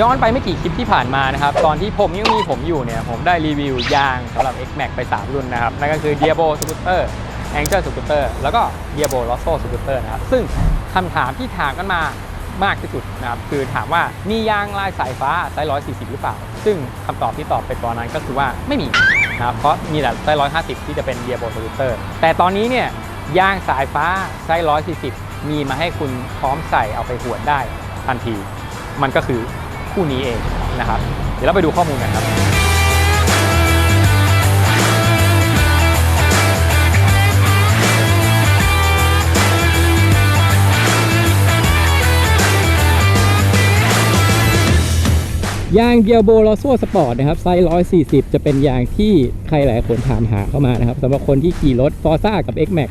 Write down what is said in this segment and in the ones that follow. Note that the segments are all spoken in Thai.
ย้อนไปไม่กี่คลิปที่ผ่านมานะครับ ตอนที่ผมยังมีผมอยู่เนี่ย ผมได้รีวิวยางสำหรับ X Max ไป 3 รุ่นนะครับ นั่นก็คือ Diablo Scooter Angel Scooter แล้วก็ Diablo Rosso Scooter นะครับ ซึ่งคำถามที่ถามกันมามากที่สุดนะครับ คือถามว่ามียางลายสายฟ้าไซส์140 หรือเปล่า ซึ่งคำตอบที่ตอบไปตอนนั้นก็คือว่าไม่มีนะครับเพราะมีแต่ไซส์150 ที่จะเป็น Diablo Scooter แต่ตอนนี้เนี่ยยางสายฟ้าไซส์140 มีมาให้คุณพร้อมใส่เอาไปหวนได้ทันที มันก็คือคู่นี้เองนะครับ เดี๋ยวเราไปดูข้อมูลกันครับ ยางเดียโบลอโซสปอร์ตนะครับไซส์140 จะเป็นยางที่ใครหลายคนถามหาเข้ามานะครับสำหรับคนที่ขี่รถฟอร์ซ่ากับ X Max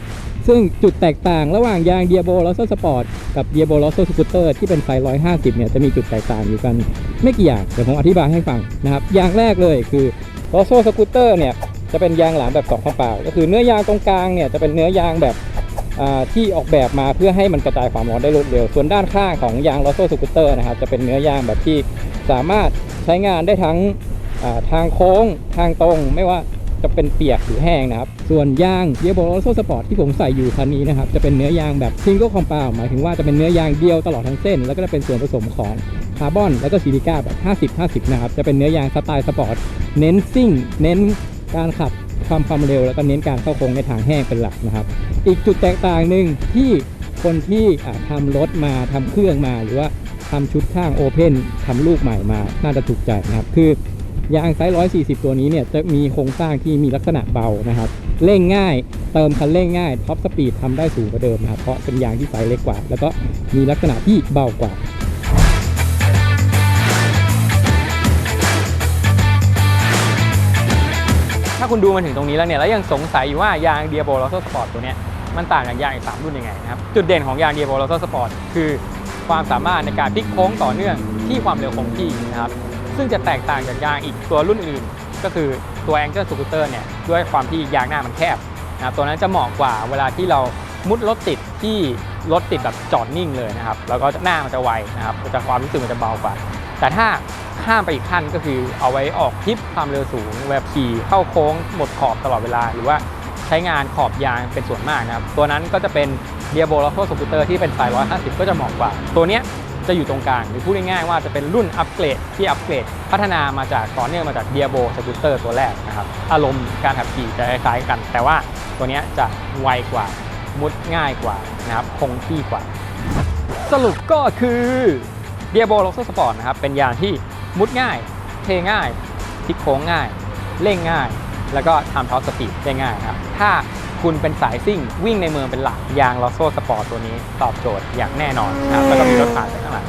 ซึ่งจุดแตกต่างระหว่างยางเดียโบลอโซสปอร์ตกับเดียโบลอโซสกูตเตอร์ที่เป็นไซส์150 เนี่ยจะมีจุดแตกต่างอยู่กันไม่กี่อย่างเดี๋ยวผมอธิบายให้ฟังนะครับอย่างแรกเลยคือลอโซสกูตเตอร์เนี่ยจะเป็นยางหลามแบบสองข้างเปล่า ก็คือเนื้อยางตรงกลางเนี่ยจะเป็นเนื้อยางแบบที่ออกแบบมาเพื่อให้มันกระจายความร้อนได้รวดเร็ว ส่วนด้านข้างของยางลอโซสกูตเตอร์นะครับจะเป็นเนื้อยางแบบที่ สามารถใช้งานได้ทั้งาทางโค้งทางตรงไม่ว่าจะเป็นเปียกหรือแห้งนะครับ ส่วนยางเดียโบลอโซสปอร์ตที่ผมใส่อยู่คันนี้นะครับ จะเป็นเนื้อยางแบบซิงเกิลคอม u n d หมายถึงว่าจะเป็นเนื้อยางเดียวตลอดทั้งเส้น แล้วก็จะเป็นส่วนผสมของคาร์บอน แล้วก็ซิลิก้าแบบ 50-50 นะครับ จะเป็นเนื้อยางสไตล์สปอร์ตเน้นซิ่ง เน้นการขับความความเร็ว แล้วก็เน้นการเข้าโค้งในทางแห้งเป็นหลักนะครับ อีกจุดแตกต่างหนึ่งที่คนที่อ่าทำรถมาทำเครื่องมาหรือว่า ทำชุดข้างโอเพนทำลูกใหม่มา น่าจะถูกใจนะครับ คือยางไซส์ 140 ตัวนี้เนี่ยจะมีโครงสร้างที่มีลักษณะเบานะครับ เร่งง่าย เติมคันเร่งง่าย ท็อปสปีดทำได้สูงกว่าเดิมนะครับ เพราะเป็นยางที่ไซส์เล็กกว่า แล้วก็มีลักษณะที่เบากว่าถ้าคุณดูมาถึงตรงนี้แล้วเนี่ยแล้วยังสงสัยอยู่ว่ายาง d i a b o l o s o Sport ตัวเนี้ยมันต่างจากยางอีก3รุ่นยังไงนะครับ จุดเด่นของยาง d i a b o l o s o Sport คือ ความสามารถในการพลิกโค้งต่อเนื่องที่ความเร็วคงที่นะครับ ซึ่งจะแตกต่างจากยางอีกตัวรุ่นอื่น ก็คือตัว Angel Scooter เนี่ยด้วยความที่ยางหน้ามันแคบนะครับตัวนั้นจะเหมาะกว่าเวลาที่เรามุดรถติดที่รถติดแบบจอดนิ่งเลยนะครับ แล้วก็หน้ามันจะไวนะครับจะความรู้สึกมันจะเบากว่า แต่ถ้าข้ามไปอีกขั้นก็คือเอาไว้ออกทริปความเร็วสูงแบบขี่เข้าโค้งหมดขอบตลอดเวลา หรือว่าใช้งานขอบยางเป็นส่วนมากนะครับ ตัวนั้นก็จะเป็น d i a b o l o s o Scooter ที่เป็นสาย 150 ก็จะเหมาะกว่า ตัวเนี้ยจะอยู่ตรงกลาง หรือพูดง่ายๆว่าจะเป็นรุ่นอัปเกรดที่อัปเกรด พัฒนามาจากต่อเนื่องมาจาก d i a b o Scooter ตัวแรกนะครับ อารมณ์การขับขี่จะคล้ายๆกัน แต่ว่าตัวนี้จะไวกว่า มุดง่ายกว่านะครับ คงที่กว่า สรุปก็คือเดียโบโลโซสปอร์ตนะครับ เป็นยางที่มุดง่าย เทง่ายพลิกโค้งง่าย เร่งง่าย แล้วก็ทำท็อปสปีดได้ง่ายครับ ถ้า คุณเป็นสายซิ่ง วิ่งในเมืองเป็นหลัก ยางลอโซสปอร์ตตัวนี้ตอบโจทย์อย่างแน่นอนนะครับแล้วก็มีรถผ่านไปข้างหลัง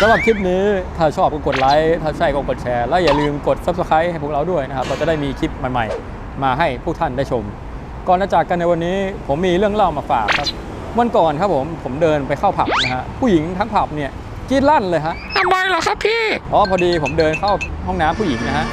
สำหรับคลิปนี้ถ้าชอบก็กดไลค์ถ้าใช่ก็กดแชร์ และอย่าลืมกด Subscribe ให้พวกเราด้วยนะครับ เราจะได้มีคลิปใหม่ๆ มาให้ผู้ท่านได้ชม ก่อนจะจากกันในวันนี้ผมมีเรื่องเล่ามาฝากครับวันก่อนครับผมผมเดินไปเข้าผับนะฮะผู้หญิงทั้งผับเนี่ยกรีดลั่นเลยฮะทำไมเหรอครับพี่ อ๋อพอดีผมเดินเข้าห้องน้ำผู้หญิงนะฮะ